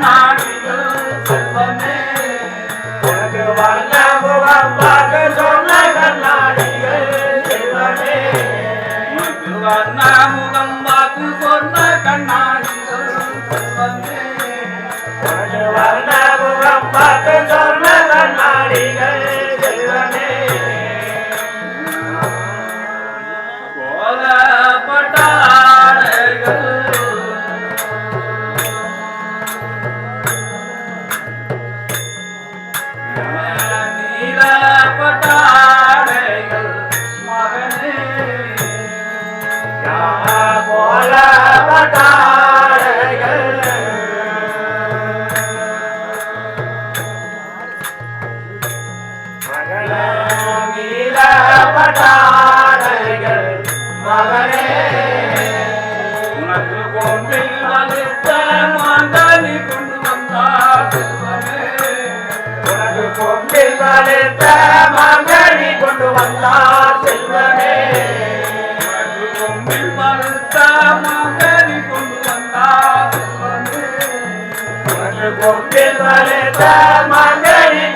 my கொடுத்த மகனை கொண்டு வந்தார் செல்வமே. மறுத்த மகனை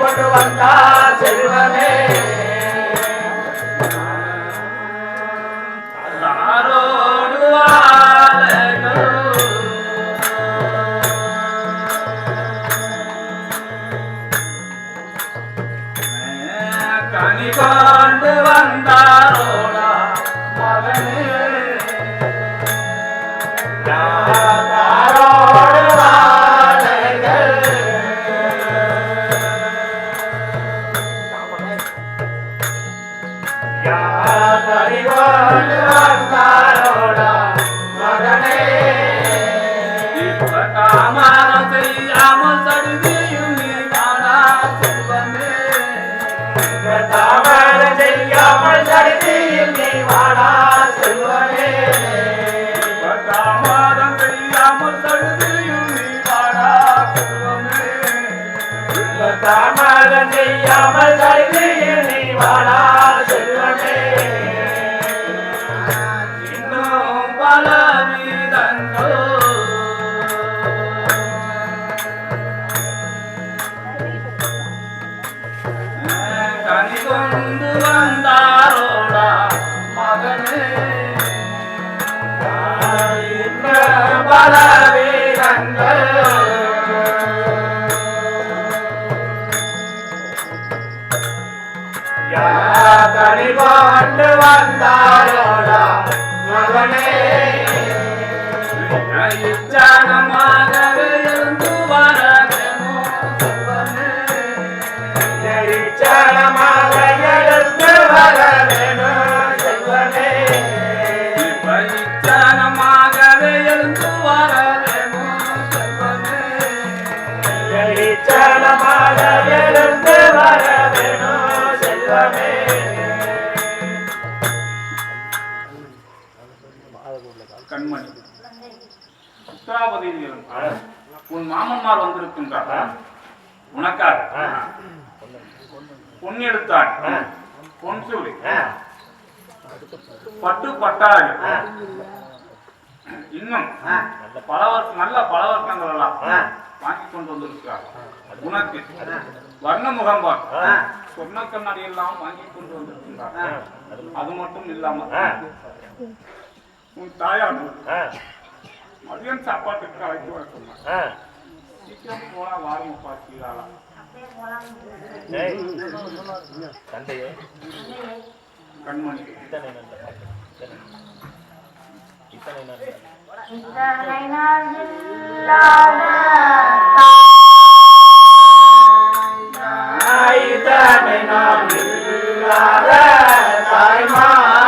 கொண்டு செல்வமே. வாழ செய்யாமல் கருது நீ வாழா கொண்டு வந்தாரோடா மகனே. ஜனமாக மாமன்மார் வந்திருக்கின்றார். உனக்காக. பொன் எடுத்தாள் பொன் சூடு பட்டு பட்டாள். இன்னும் பல நல்ல பல வர்க்கங்கள் எல்லாம் வாங்கி கொண்டு வந்திருக்கிறார். உனக்கு வர்ண முகம்பார் சொன்ன கண்ணாடி எல்லாம் வாங்கி கொண்டு வந்திருக்கிறார். அது மட்டும் இல்லாம உன் தாயானது மதியம் சாப்பாட்டுக்கு அழைத்து வர சொன்னார். ತಂದೆಯೇ ಕಣ್ಮಣಿ ಇದ್ದಾನೇನಂತ ಇದ್ದಾನೇನಂತ ತಾಯಿ ತಾಯಿ ತಾಯಿ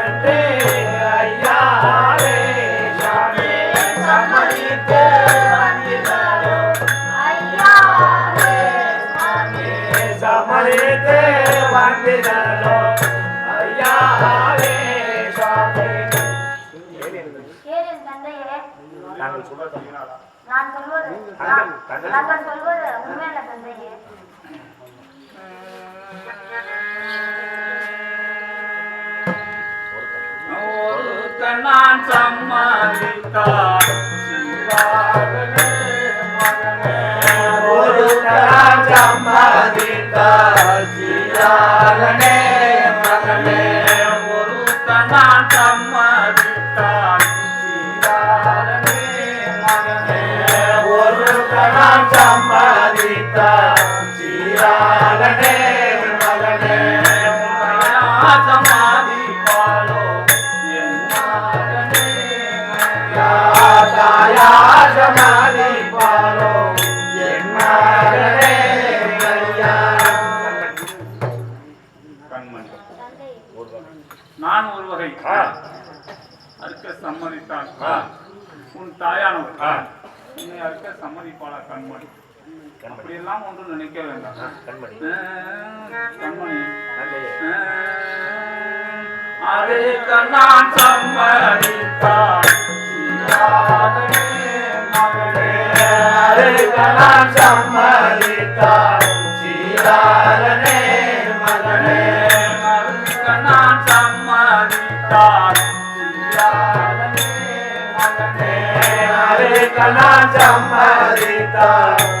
நாங்கள் சொல்வது நாங்கள் சொல்வது உண்மையில தந்தையே நான் சம்மாதித்தான் ಕಾರಣ அப்படியெல்லாம் ஒன்றும் நினைக்க வேண்டாம். கண்மணி. கண்மணி. அதை கண்ணான் சம்மதித்தான் அதை கண்ணான் சம்மதித்தான் சீதாரனே மகனே கண்ணான் சம்மதித்தான் சீதாரனே மகனே அதை கண்ணான் சம்மதித்தான்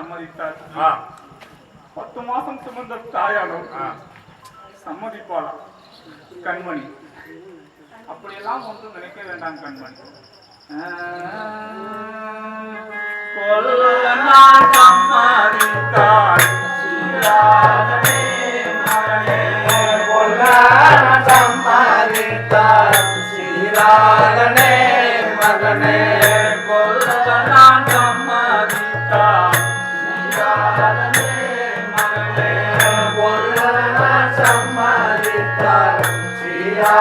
சம்மதித்தார் பத்து மாசம் சுமந்த தாயாலும் சம்மதிப்பாளாம். கண்மணி. அப்படியெல்லாம் ஒன்றும் நினைக்க வேண்டாம் கண்மணி. கொல்ல நான் சம்மதித்தார் சம்மதித்தார் மகனே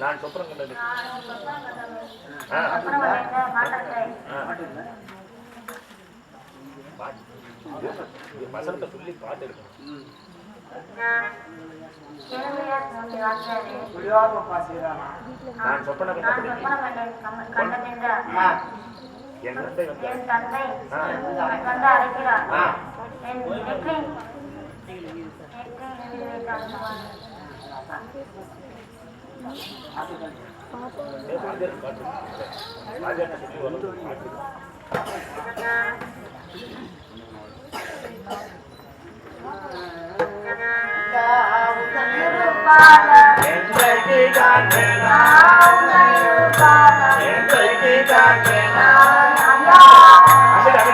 நான் சொப்பனம் கண்டது. பாட்டு பசங்க சொல்லி பாட்டு இருக்கணும் நான் சொப்பன கண்டதிந்த என் தந்தை வந்து அழைக்கிறார் என் இணைக்கை பாட்டு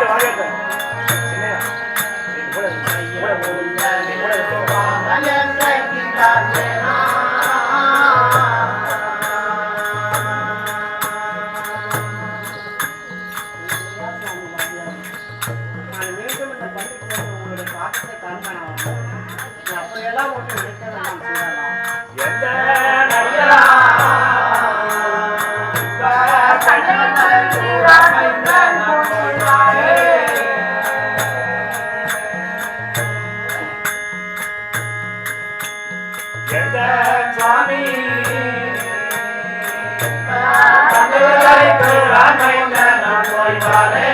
வரவேற்க Bye.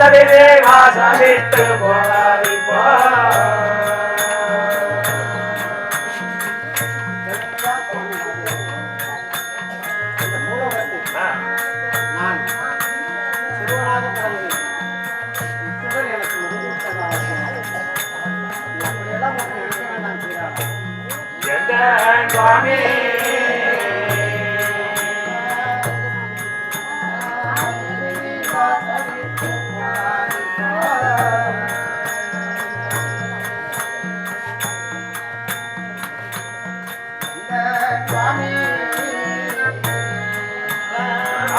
ಮಾತಲಿದೆ ಮಾಸವಿಟ್ಟು ಕೊಡಲಿಪ್ಪ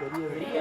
பெரிய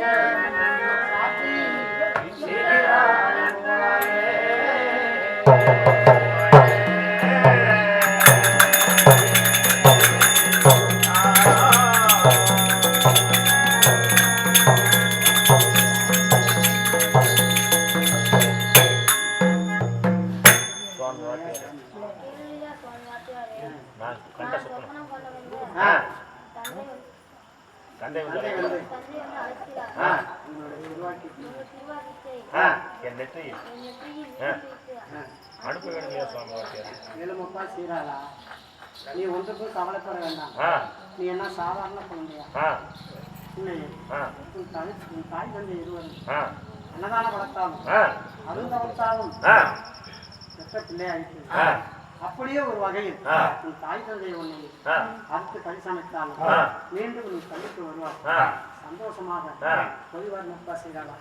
அப்படியே ஒரு வகையில் உன் தாய் தந்தை உன்னை அடுத்து கை சமைத்தாலும் மீண்டும் நீ பள்ளிக்கு வருவார். சந்தோஷமாக பொதுவாக நட்பா செய்தாளா?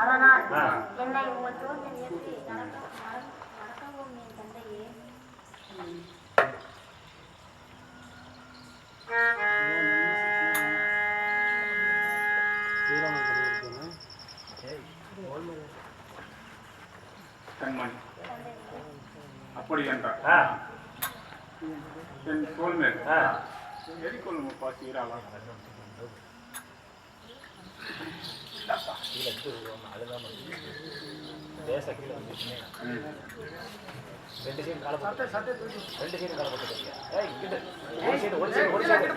அதனால் என்னை உங்கள் தோல் நிறுத்தி நடக்கவும் என் தந்தையே அப்படி என்றார் என் தோல்மேல் எரிக்கொள்ளும் பாசி இராவா ரெண்டு சைடு காலப்பட்டு ரெண்டு சைடு காலப்பட்டு ஒரு சைடு ஒரு சைடு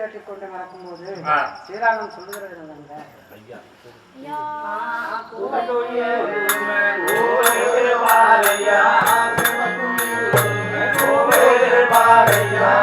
வெட்டி கொண்டு நடக்கும்போது ஸ்ரீராமன் சொல்லுகிறது ஐயா. கோவில் பாரையா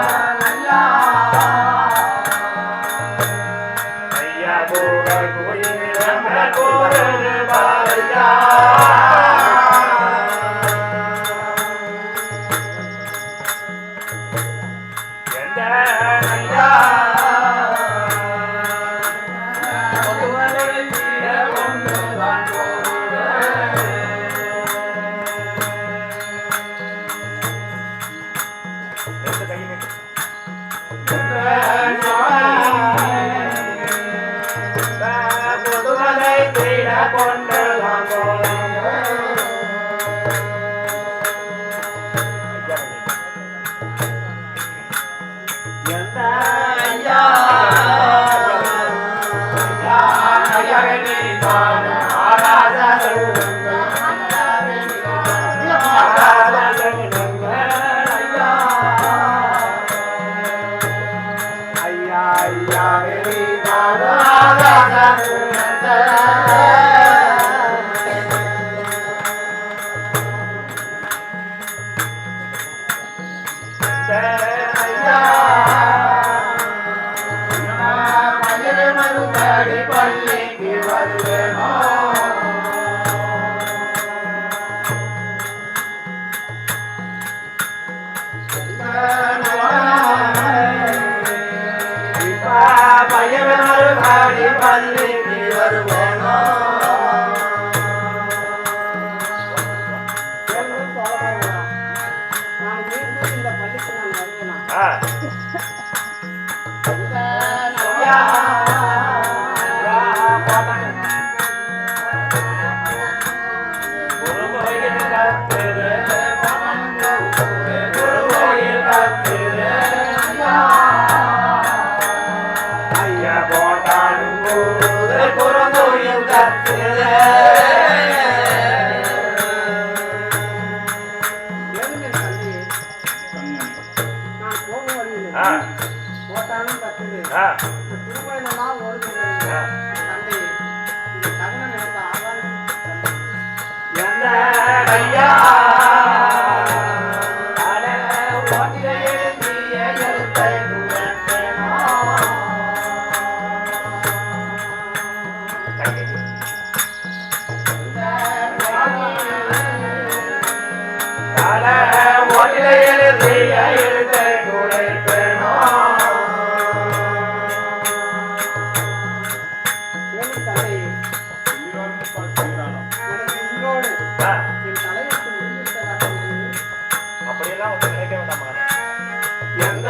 Yeah. Yeah. தான் உங்களுக்கு கிடைக்க வேண்டாம் எந்த